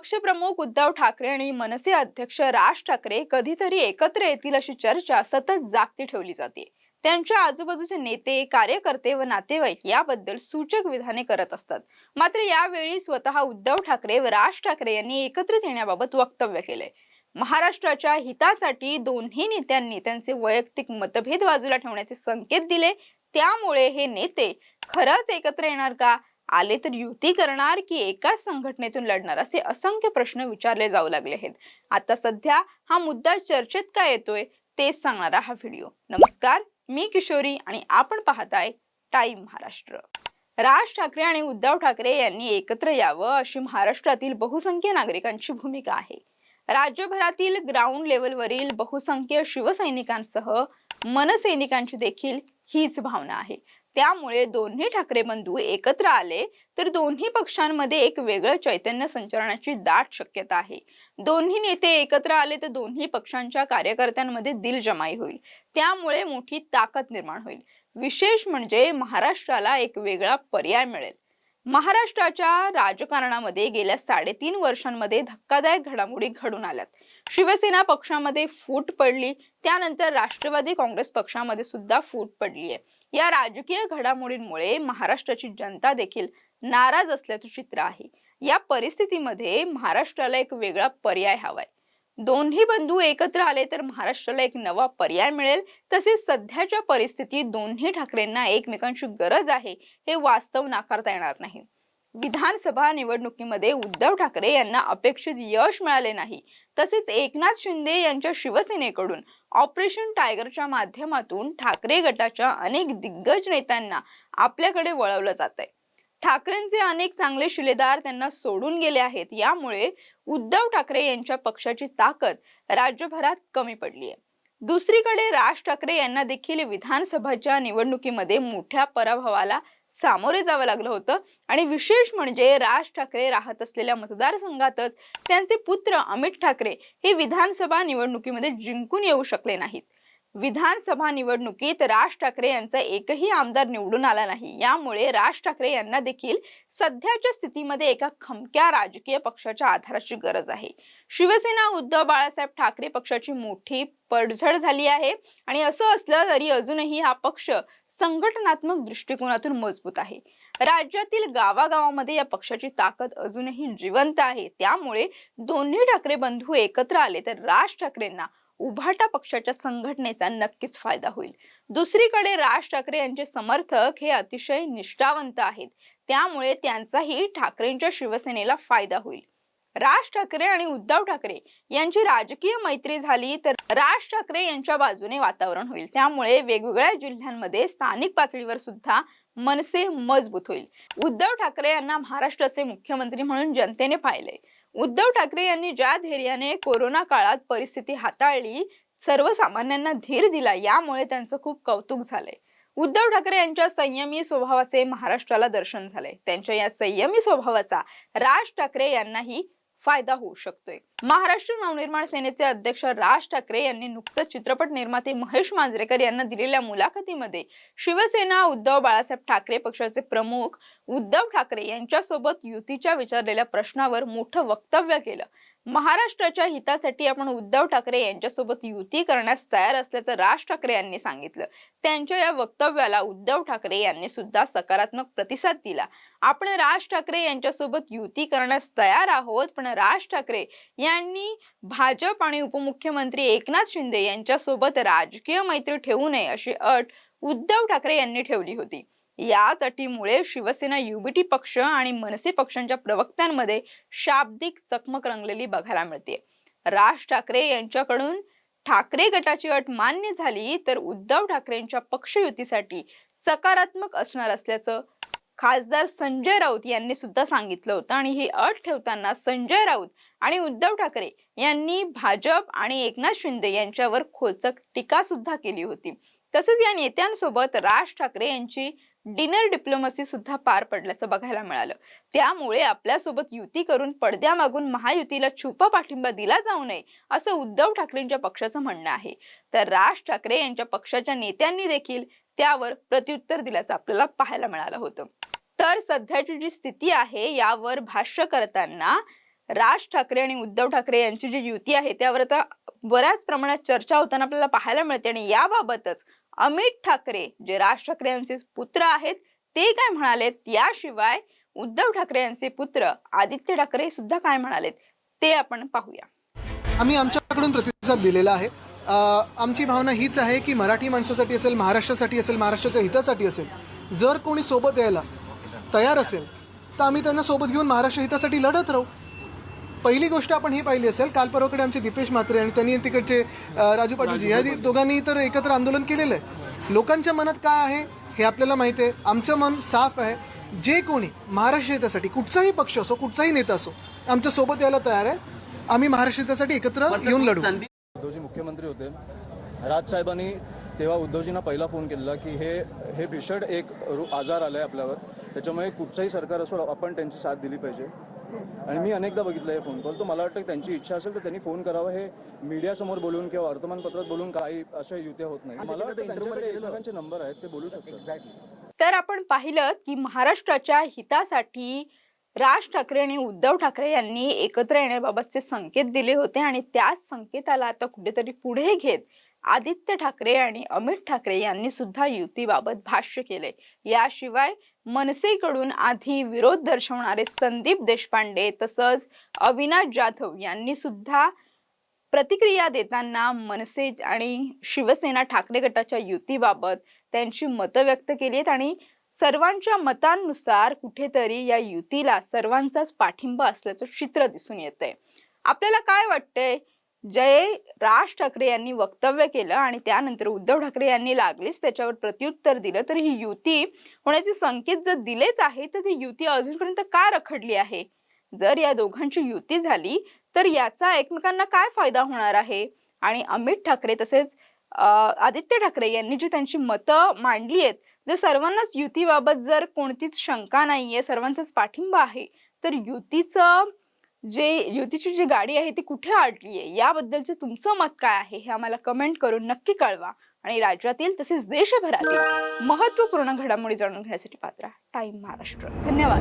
पक्षप्रमुख उद्धव ठाकरे आणि मनसे अध्यक्ष राज ठाकरे कधीतरी एकत्र येतील अशी चर्चा सतत जागती ठेवली जाते. त्यांच्या आजूबाजूचे नेते कार्यकर्ते व नातेवाईक याबद्दल सूचक विधाने करत असतात. मात्र यावेळी स्वतः उद्धव ठाकरे व राज ठाकरे यांनी एकत्रित येण्याबाबत वक्तव्य केले महाराष्ट्राच्या हितासाठी दोन्ही नेत्यांनी त्यांचे वैयक्तिक मतभेद बाजूला ठेवण्याचे संकेत दिले. त्यामुळे हे नेते खरंच एकत्र येणार का? आले तर युती करणार की एकाच संघटनेतून लढणार? असे असंख्य प्रश्न विचारले जाऊ लागले आहेत. आता सध्या हा मुद्दा चर्चेत का येतोय? तेच सांगणारा हा व्हिडिओ. नमस्कार मी किशोरी आणि आपण पाहताय टाइम महाराष्ट्र. राज ठाकरे आणि उद्धव ठाकरे यांनी एकत्र यावं अशी महाराष्ट्रातील बहुसंख्य नागरिकांची भूमिका आहे. राज्यभरातील ग्राउंड लेवलवरील बहुसंख्य शिवसैनिकांसह मनसैनिकांची देखील हीच भावना आहे. त्यामुळे दोन्ही ठाकरे बंधू एकत्र आले तर दोन्ही पक्षांमध्ये एक वेगळं चैतन्य संचरणाची दाट शक्यता आहे. दोन्ही नेते एकत्र आले तर दोन्ही पक्षांच्या कार्यकर्त्यांमध्ये दिल जमाई होईल. त्यामुळे मोठी ताकद निर्माण होईल. विशेष म्हणजे महाराष्ट्राला एक वेगळा पर्याय मिळेल. महाराष्ट्राच्या राजकारणामध्ये गेल्या साडेतीन वर्षांमध्ये धक्कादायक घडामोडी घडून आल्यात. शिवसेना पक्षामध्ये फूट पडली त्यानंतर राष्ट्रवादी काँग्रेस पक्षामध्ये सुद्धा फूट पडली आहे या राजकीय घडामोडींमुळे महाराष्ट्राची जनता देखील नाराज असल्याचं चित्र आहे. या परिस्थितीमध्ये महाराष्ट्राला एक वेगळा पर्याय हवाय. दोन्ही बंधू एकत्र आले तर महाराष्ट्राला एक नवा पर्याय मिळेल. तसेच सध्याच्या परिस्थितीत दोन्ही ठाकरेंना एकमेकांची गरज आहे हे वास्तव नाकारता येणार नाही. विधानसभा निवडणुकीमध्ये उद्धव ठाकरे यांना अपेक्षित यश मिळाले नाही. तसेच एकनाथ शिंदे यांच्या शिवसेनेकडून ऑपरेशन टायगरच्या माध्यमातून ठाकरे गटाच्या अनेक दिग्गज नेत्यांना आपल्याकडे वळवलं जात आहे ठाकरेंचे अनेक चांगले शिलेदार त्यांना सोडून गेले आहेत. यामुळे उद्धव ठाकरे यांच्या पक्षाची ताकद राज्यभरात कमी पडली आहे दुसरीकडे राज ठाकरे यांना देखील विधानसभाच्या निवडणुकीमध्ये मोठ्या पराभवाला सामोरे जावं लागलं होतं. आणि विशेष म्हणजे राज ठाकरे राहत असलेल्या मतदारसंघातच त्यांचे पुत्र अमित ठाकरे हे विधानसभा निवडणुकीमध्ये जिंकून येऊ शकले नाहीत. विधानसभा निवडणुकीत राज ठाकरे यांचा एकही आमदार निवडून आला नाही. यामुळे राज ठाकरे यांना देखील सध्याच्या स्थितीमध्ये एका खमक्या राजकीय पक्षाच्या आधाराची गरज आहे. शिवसेना उद्धव बाळासाहेब ठाकरे पक्षाची मोठी पडझड झाली आहे. आणि असं असलं तरी अजूनही हा पक्ष संघटनात्मक दृष्टिकोनातून मजबूत आहे. राज्यातील गावागावामध्ये या पक्षाची ताकद अजूनही जिवंत आहे. त्यामुळे दोन्ही ठाकरे बंधू एकत्र आले तर राज ठाकरेंना उभाटा पक्षाच्या संघटनेचा नक्कीच फायदा होईल. दुसरीकडे राज ठाकरे यांचे समर्थक हे अतिशय निष्ठावंत आहेत. त्यामुळे त्यांचाही ठाकरेंच्या शिवसेनेला फायदा होईल. राज ठाकरे आणि उद्धव ठाकरे यांची राजकीय मैत्री झाली तर राज ठाकरे यांच्या बाजूने वातावरण होईल. त्यामुळे वेगवेगळ्या जिल्ह्यांमध्ये स्थानिक पातळीवर सुद्धा मनसे मजबूत होईल. उद्धव ठाकरे यांना महाराष्ट्राचे मुख्यमंत्री म्हणून जनतेने पाहिले. उद्धव ठाकरे यांनी ज्या धैर्याने कोरोना काळात परिस्थिती हाताळली सर्वसामान्यांना धीर दिला यामुळे त्यांचं खूप कौतुक झालंय. उद्धव ठाकरे यांच्या संयमी स्वभावाचे महाराष्ट्राला दर्शन झाले त्यांच्या या संयमी स्वभावाचा राज ठाकरे यांनाही फायदा होऊ शकतोय. महाराष्ट्र नवनिर्माण सेनेचे अध्यक्ष राज ठाकरे यांनी नुकतंच चित्रपट निर्माते महेश मांजरेकर यांना दिलेल्या मुलाखतीमध्ये शिवसेना उद्धव बाळासाहेब ठाकरे पक्षाचे प्रमुख उद्धव ठाकरे यांच्यासोबत युतीच्या विचारलेल्या प्रश्नावर मोठं वक्तव्य केलं. महाराष्ट्राच्या हितासाठी आपण उद्धव ठाकरे यांच्यासोबत युती करण्यास तयार असल्याचं राज ठाकरे यांनी सांगितलं. त्यांच्या या वक्तव्याला उद्धव ठाकरे यांनी सुद्धा सकारात्मक प्रतिसाद दिला. आपण राज ठाकरे यांच्यासोबत युती करण्यास तयार आहोत पण राज ठाकरे यांनी भाजप आणि उपमुख्यमंत्री एकनाथ शिंदे यांच्यासोबत राजकीय मैत्री ठेवू नये अशी अट उद्धव ठाकरे यांनी ठेवली होती. याच अटीमुळे शिवसेना युबीटी पक्ष आणि मनसे पक्षांच्या प्रवक्त्यांमध्ये शाब्दिक चकमक रंगलेली बघायला मिळते. राज ठाकरे यांच्याकडून ठाकरे गटाची अट मान्य झाली तर उद्धव ठाकरेंच्या पक्षयुतीसाठी सकारात्मक असणार असल्याचं खासदार संजय राऊत यांनी सुद्धा सांगितलं होतं. आणि ही अट ठेवताना संजय राऊत आणि उद्धव ठाकरे यांनी भाजप आणि एकनाथ शिंदे यांच्यावर खोचक टीका सुद्धा केली होती. तसेच या नेत्यांसोबत राज ठाकरे यांची डिनर डिप्लोमसी सुद्धा पार पडल्याचं बघायला मिळालं. त्यामुळे आपल्यासोबत युती करून पडद्यामागून महायुतीला छुपा पाठिंबा दिला जाऊ नये असं उद्धव ठाकरेंच्या पक्षाचं म्हणणं आहे. तर राज ठाकरे यांच्या पक्षाच्या नेत्यांनी देखील त्यावर प्रत्युत्तर दिल्याचं आपल्याला पाहायला मिळालं होतं. तर सध्याची जी स्थिती आहे यावर भाष्य करताना राज ठाकरे आणि उद्धव ठाकरे यांची जी युती आहे त्यावर आता बऱ्याच प्रमाणात चर्चा होताना आपल्याला पाहायला मिळते. आणि याबाबतच अमित ठाकरे जे राज ठाकरे यांचे पुत्र आहेत ते काय म्हणालेत? याशिवाय उद्धव ठाकरे यांचे पुत्र आदित्य ठाकरे सुद्धा काय म्हणालेत? ते आपण पाहूया. आम्ही आमच्याकडून प्रतिसाद दिलेला आहे. आमची भावना हीच आहे की मराठी माणसासाठी असेल महाराष्ट्रासाठी असेल महाराष्ट्राच्या हितासाठी असेल जर कोणी सोबत यायला तयार असेल तर आम्ही त्यांना सोबत घेऊन महाराष्ट्र हितासाठी लढत राहू. पहिली गोष्ट आपण ही पाहिली असेल काल परवाकडे आमचे दीपेश म्हात्रे आणि त्यांनी तिकडचे राजू पाटीलजी या दोघांनी तर एकत्र आंदोलन केलेलं आहे. लोकांच्या मनात काय आहे हे आपल्याला माहिती आहे. आमचं मन साफ आहे. जे कोणी महाराष्ट्र हितासाठी कुठचाही पक्ष असो कुठचाही नेता असो आमच्यासोबत यायला तयार आहे. आम्ही महाराष्ट्र हितासाठी एकत्र येऊन लढू. उद्धवजी मुख्यमंत्री होते. राज साहेबांनी तेव्हा उद्धवजींना पहिला फोन केलेला की हे हे भीषण एक आजार आलाय आपल्यावर. त्याच्यामुळे कुठचंही सरकार असो आपण त्यांची साथ दिली पाहिजे. आणि मी अनेकदा बघितलं हे फोन कॉल तर मला वाटतं की त्यांची इच्छा असेल तर त्यांनी फोन करावा हे मीडियासमोर बोलून किंवा वर्तमानपत्रात बोलून काही अशा युत्या होत नाही. मला वाटतं त्यांच्याकडे एकमेकांचे नंबर आहेत ते बोलू शकतात. तर आपण पाहिलं की महाराष्ट्राच्या हितासाठी राज ठाकरे आणि उद्धव ठाकरे यांनी एकत्र येण्याबाबतचे संकेत दिले होते आणि त्याच संकेताला आता कुठेतरी पुढे घेत आदित्य ठाकरे आणि अमित ठाकरे यांनी सुद्धा युतीबाबत भाष्य केले. याशिवाय मनसेकडून आधी विरोध दर्शवणारे संदीप देशपांडे तसंच अविनाश जाधव यांनी सुद्धा प्रतिक्रिया देताना मनसे आणि शिवसेना ठाकरे गटाच्या युतीबाबत त्यांची मतं व्यक्त केली आहेत आणि सर्वांच्या मतांनुसार कुठेतरी या युतीला सर्वांचाच पाठिंबा असल्याचं चित्र दिसून येतंय. आपल्याला काय वाटतंय? जय राज ठाकरे यांनी वक्तव्य केलं आणि त्यानंतर उद्धव ठाकरे यांनी लागलीच त्याच्यावर प्रत्युत्तर दिलं तर ही युती होण्याचे संकेत जर दिलेच आहे तर ती युती अजूनपर्यंत का रखडली आहे? जर या दोघांची युती झाली तर याचा एकमेकांना काय फायदा होणार आहे? आणि अमित ठाकरे तसेच आदित्य ठाकरे यांनी जी त्यांची मतं मांडली आहेत जर सर्वांनाच युतीबाबत जर कोणतीच शंका नाहीये सर्वांचाच पाठिंबा आहे तर युतीचं जे युतीची जी गाडी आहे ती कुठे अडली आहे याबद्दलचे तुमचं मत काय आहे हे आम्हाला कमेंट करून नक्की कळवा आणि राज्यातील तसेच देशभरातील महत्त्वपूर्ण घडामोडी जाणून घेण्यासाठी पात्र टाइम महाराष्ट्र. धन्यवाद.